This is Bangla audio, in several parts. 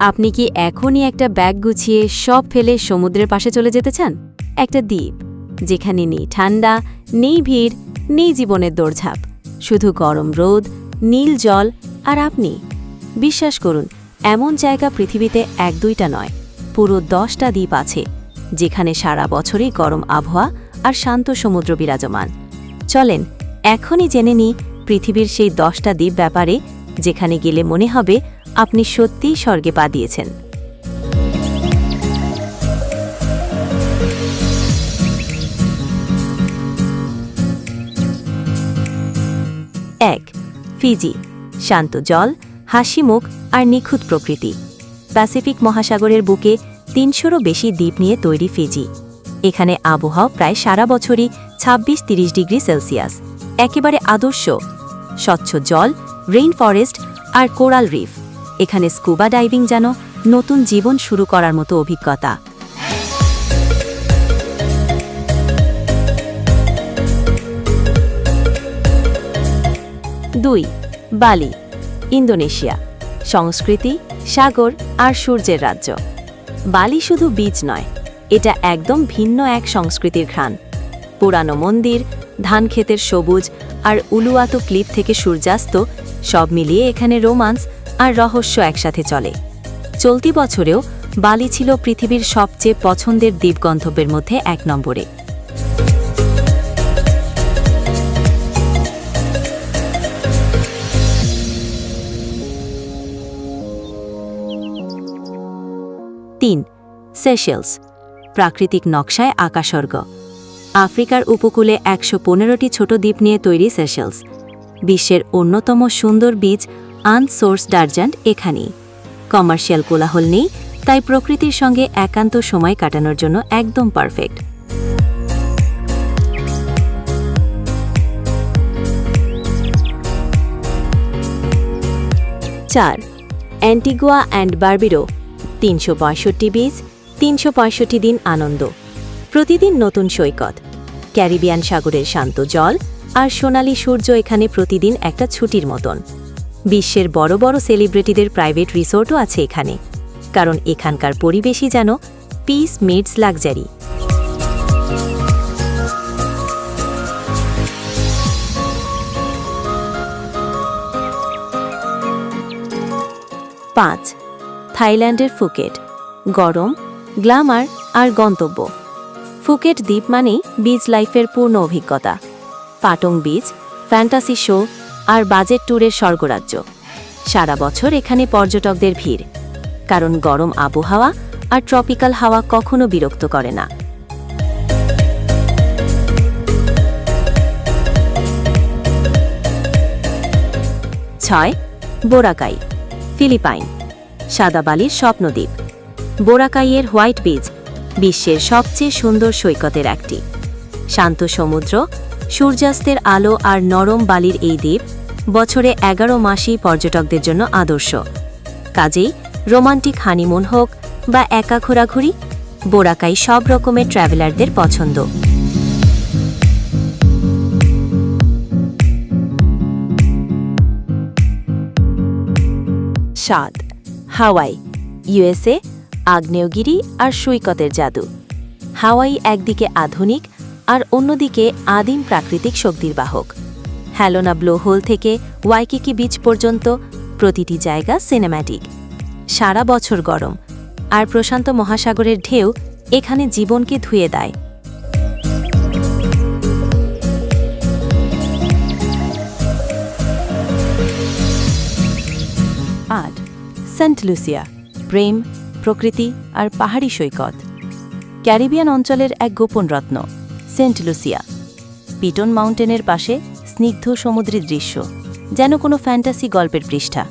আপনি কি এখনই একটা ব্যাগ গুছিয়ে সব ফেলে সমুদ্রের পাশে চলে যেতে চান? একটা দ্বীপ, যেখানে নেই ঠান্ডা, নেই ভিড়, নেই জীবনের দৌড়ঝাঁপ। শুধু গরম রোদ, নীল জল আর আপনি। বিশ্বাস করুন, এমন জায়গা পৃথিবীতে এক দুইটা নয়, পুরো দশটা দ্বীপ আছে, যেখানে সারা বছরই গরম আবহাওয়া আর শান্ত সমুদ্র বিরাজমান। চলেন, এখনই জেনে নিই পৃথিবীর সেই দশটা দ্বীপ ব্যাপারে যেখানে গেলে মনে হবে আপনি সত্যিই স্বর্গে পা দিয়েছেন। এক, ফিজি, শান্ত জল, হাসি মুখ আর নিখুঁত প্রকৃতি। প্যাসিফিক মহাসাগরের বুকে তিনশোরও বেশি দ্বীপ নিয়ে তৈরি ফিজি। এখানে আবহাওয়া প্রায় সারা বছরই ছাব্বিশ তিরিশ ডিগ্রি সেলসিয়াস। একেবারে আদর্শ। স্বচ্ছ জল রেইন ফরেস্ট আর কোরাল রিফ। এখানে স্কুবা ডাইভিং যেন নতুন জীবন শুরু করার মতো অভিজ্ঞতা। দুই, বালি, ইন্দোনেশিয়া। সংস্কৃতি, সাগর আর সূর্যের রাজ্য। বালি শুধু বীজ নয়, এটা একদম ভিন্ন এক সংস্কৃতির ঘ্রাণ। পুরানো মন্দির ধানক্ষেতের সবুজ আর উলুয়াতো ক্লিপ থেকে সূর্যাস্ত, সব মিলিয়ে এখানে রোমান্স আর রহস্য একসাথে চলে। চলতি বছরেও বালি ছিল পৃথিবীর সবচেয়ে পছন্দের দ্বীপ গন্তব্যের মধ্যে এক নম্বরে। তিন সেশেলস প্রাকৃতিক নকশায় আকাশর্গ। আফ্রিকার উপকূলে একশো পনেরোটি ছোট দ্বীপ নিয়ে তৈরি সেশেলস বিশ্বের অন্যতম সুন্দর বীজ আনসোর্স ডার্জেন্ট এখানেই। কমার্শিয়াল কোলাহল নেই, তাই প্রকৃতির সঙ্গে একান্ত সময় কাটানোর জন্য একদম পারফেক্ট। চার, অ্যান্টিগুয়া অ্যান্ড বার্বিরো, তিনশো পঁয়ষট্টি বীজ, তিনশো পঁয়ষট্টি দিন আনন্দ। প্রতিদিন নতুন সৈকত। ক্যারিবিয়ান সাগরের শান্ত জল আর সোনালি সূর্য এখানে প্রতিদিন একটা ছুটির মতন। বিশ্বের বড় বড় সেলিব্রিটিদের প্রাইভেট রিসোর্টও আছে এখানে, কারণ এখানকার পরিবেশই যেন পিস মেডস লাক্সারি পাঁচ, থাইল্যান্ডের ফুকেট, গরম, গ্ল্যামার আর গন্তব্য। ফুকেট দ্বীপ মানেই বিচ লাইফের পূর্ণ অভিজ্ঞতা। পাটং বিচ ফ্যান্টাসি শো আর বাজেট ট্যুরের স্বর্গরাজ্য। সারা বছর এখানে পর্যটকদের ভিড়। কারণ গরম আবহাওয়া আর ট্রপিক্যাল হাওয়া কখনো বিরক্ত করে না। ছয়, বোরাকাই, ফিলিপাইন, সাদা বালির স্বপ্নদ্বীপ। বোরাকাইয়ের হোয়াইট বিচ বিশ্বের সবচেয়ে সুন্দর সৈকতের একটি। শান্ত সমুদ্র, সূর্যাস্তের আলো আর নরম বালির এই দ্বীপ বছরে এগারো মাসই পর্যটকদের জন্য আদর্শ। কাজেই রোমান্টিক হানিমুন হোক বা একা ঘোরাঘুরি, বোরাকাই সব রকমের ট্র্যাভেলারদের পছন্দ। সাত হাওয়াই ইউএসএ আগ্নেয়গিরি আর সৈকতের জাদু। হাওয়াই একদিকে আধুনিক আর অন্যদিকে আদিম প্রাকৃতিক শক্তির বাহক। হ্যালোনা ব্লোহোল থেকে ওয়াইকিকি বিচ পর্যন্ত প্রতিটি জায়গা সিনেম্যাটিক। সারা বছর গরম আর প্রশান্ত মহাসাগরের ঢেউ এখানে জীবনকে ধুয়ে দেয়। আট, সেন্ট লুসিয়া, প্রেম প্রকৃতি আর পাহাড়ি সৈকত। ক্যারিবিয়ান অঞ্চলের এক গোপন রত্ন, সেন্ট লুসিয়া। পিটন মাউন্টেনের পাশে স্নিগ্ধ সমুদ্রের দৃশ্য, যেন কোনো ফ্যান্টাসি গল্পের পৃষ্ঠা।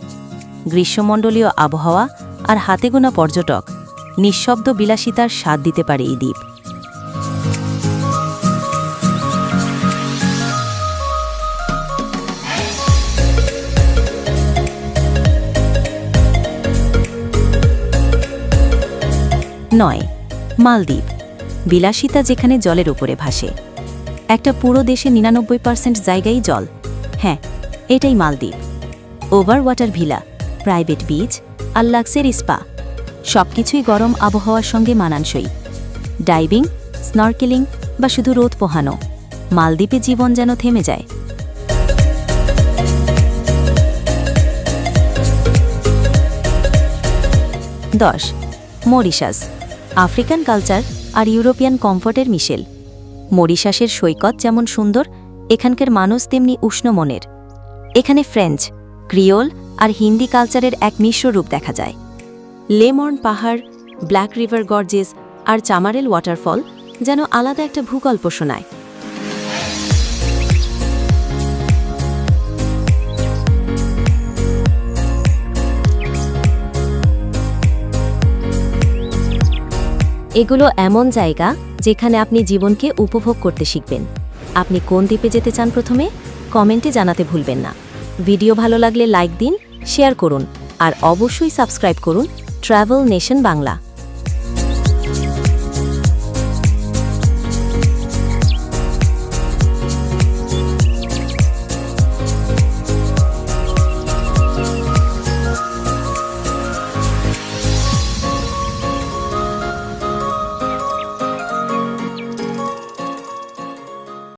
গ্রীষ্মমণ্ডলীয় আবহাওয়া আর হাতে গোনা পর্যটক নিঃশব্দ বিলাসিতার স্বাদ দিতে পারে এই দ্বীপ। নয়, মালদ্বীপ, বিলাসিতা যেখানে জলের উপরে ভাসে। একটা পুরো দেশে নিরানব্বই পার্সেন্ট জায়গায় জল। হ্যাঁ এটাই মালদ্বীপ। Over water villa, private beach আর লাক্সারি স্পা। সবকিছুই গরম আবহাওয়ার সঙ্গে মানানসই। ডাইভিং, স্নর্কেলিং বা শুধু রোদ পোহানো, মালদ্বীপে জীবন যেন থেমে যায়। দশ, মরিশাস। আফ্রিকান কালচার আর ইউরোপিয়ান কমফর্টের মিশেল। মরিশাসের সৈকত যেমন সুন্দর, এখানকার মানুষ তেমনি উষ্ণ মনের। এখানে ফ্রেঞ্চ, ক্রিওল আর হিন্দি কালচারের এক মিশ্র রূপ দেখা যায়। লেমর্ন পাহাড়, ব্ল্যাক রিভার গর্জেস আর চামারেল ওয়াটারফল যেন আলাদা একটা ভূগল্প শোনায়। এগুলো এমন জায়গা যেখানে আপনি জীবনকে উপভোগ করতে শিখবেন। আপনি কোন দ্বীপে যেতে চান প্রথমে? কমেন্টে জানাতে ভুলবেন না। ভিডিও ভালো লাগলে লাইক দিন, শেয়ার করুন, আর অবশ্যই সাবস্ক্রাইব করুন ট্রাভেল নেশন বাংলা।